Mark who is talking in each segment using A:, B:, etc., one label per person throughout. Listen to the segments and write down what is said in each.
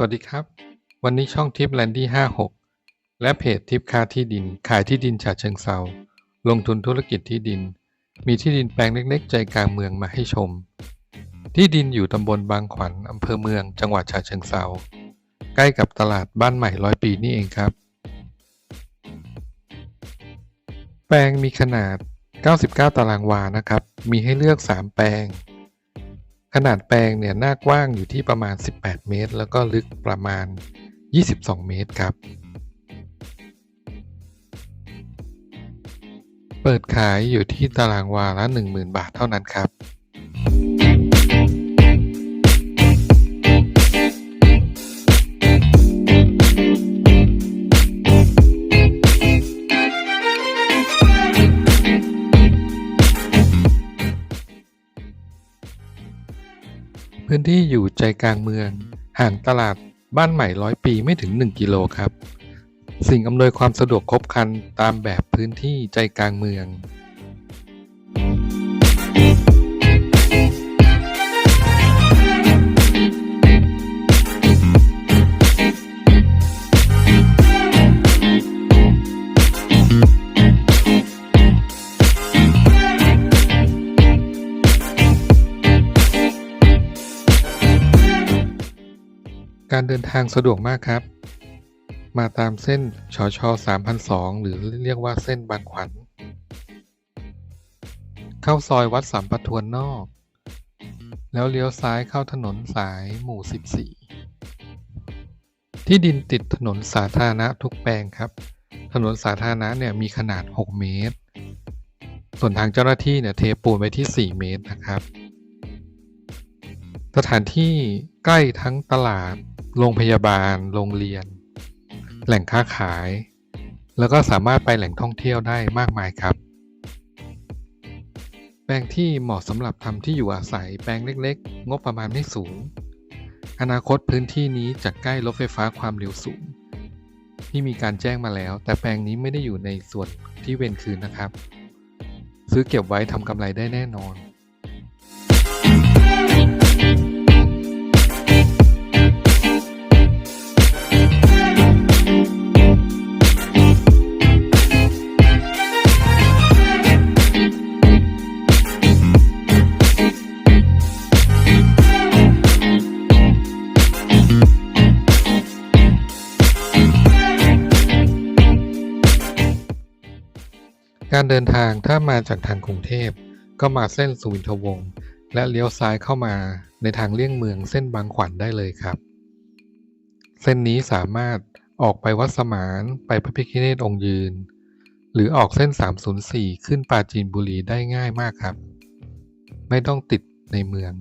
A: สวัสดีครับ วันนี้ช่องทิปแลนดี้56 และเพจทิปค่าที่ดิน ขายที่ดินฉะเชิงเซาลงทุนธุรกิจที่ดิน มีที่ดินแปลงเล็กๆ ใจกลางเมืองมาให้ชม ที่ดินอยู่ตำบลบางขวัญอำเภอเมือง จังหวัดฉะเชิงเซาใกล้กับตลาดบ้านใหม่ร้อยปีนี่เองครับ แปลงมีขนาด 99 ตารางวานะครับ มีให้เลือก 3 แปลง นาดแปลงเนี่ยหน้ากว้างอยู่ที่ประมาณ 18 เมตร แล้วก็ลึกประมาณ 22 เมตรครับ เปิดขายอยู่ที่ตารางวาละ 10,000 บาทเท่านั้นครับ พื้นที่อยู่ใจกลางเมือง ห่างตลาดบ้านใหม่ร้อยปีไม่ถึง 1 กิโลครับ สิ่งอำนวยความสะดวกครบครันตามแบบพื้นที่ใจกลางเมือง การเดินทางสะดวกมากครับ มาตามเส้นชอชอ3002 หรือเรียกว่าเส้นบางขวัญ เข้าซอยวัดสัมปทวนนอก แล้วเลี้ยวซ้ายเข้าถนนสายหมู่ 14 ที่ดินติดถนนสาธารณะทุกแปลงครับ ถนนสาธารณะเนี่ยมีขนาด 6 เมตร ส่วนทางเจ้าหน้าที่เนี่ยเทปูนไว้ที่ 4 เมตรนะครับ สถานที่ ใกล้ทั้งตลาด โรงพยาบาล โรงเรียน แหล่งค้าขาย แล้วก็สามารถไปแหล่งท่องเที่ยวได้มากมายครับ แปลงที่เหมาะสำหรับทำที่อยู่อาศัยแปลงเล็ก ๆ งบประมาณไม่สูง อนาคตพื้นที่นี้จะใกล้รถไฟฟ้าความเร็วสูง ที่มีการแจ้งมาแล้ว แต่แปลงนี้ไม่ได้อยู่ในส่วนที่เว้นคืนนะครับ ซื้อเก็บไว้ทำกำไรได้แน่นอน การเดินทางถ้ามาจากทางกรุงเทพ ก็มาเส้นสุวินทวงศ์และเลี้ยวซ้ายเข้ามาในทางเลี่ยงเมืองเส้นบางขวัญได้เลยครับ เส้นนี้สามารถออกไปวัดสมานไปพระพิฆเนศองค์ยืน หรือออกเส้น 304 ขึ้นปราจีนบุรีได้ง่ายมากครับ ไม่ต้องติดในเมือง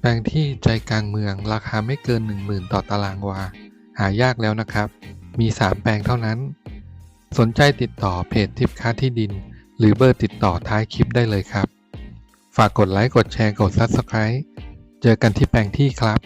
A: แปลงที่ใจกลางเมืองราคาไม่เกิน 10,000 ต่อตารางวา หายากแล้วนะครับ มี 3 แปลงเท่านั้น สนใจติดต่อเพจทิปค้าที่ดิน หรือเบอร์ติดต่อท้ายคลิปได้เลยครับ ฝากกดไลค์ กดแชร์ กด Subscribe เจอกันที่แปลงที่ครับ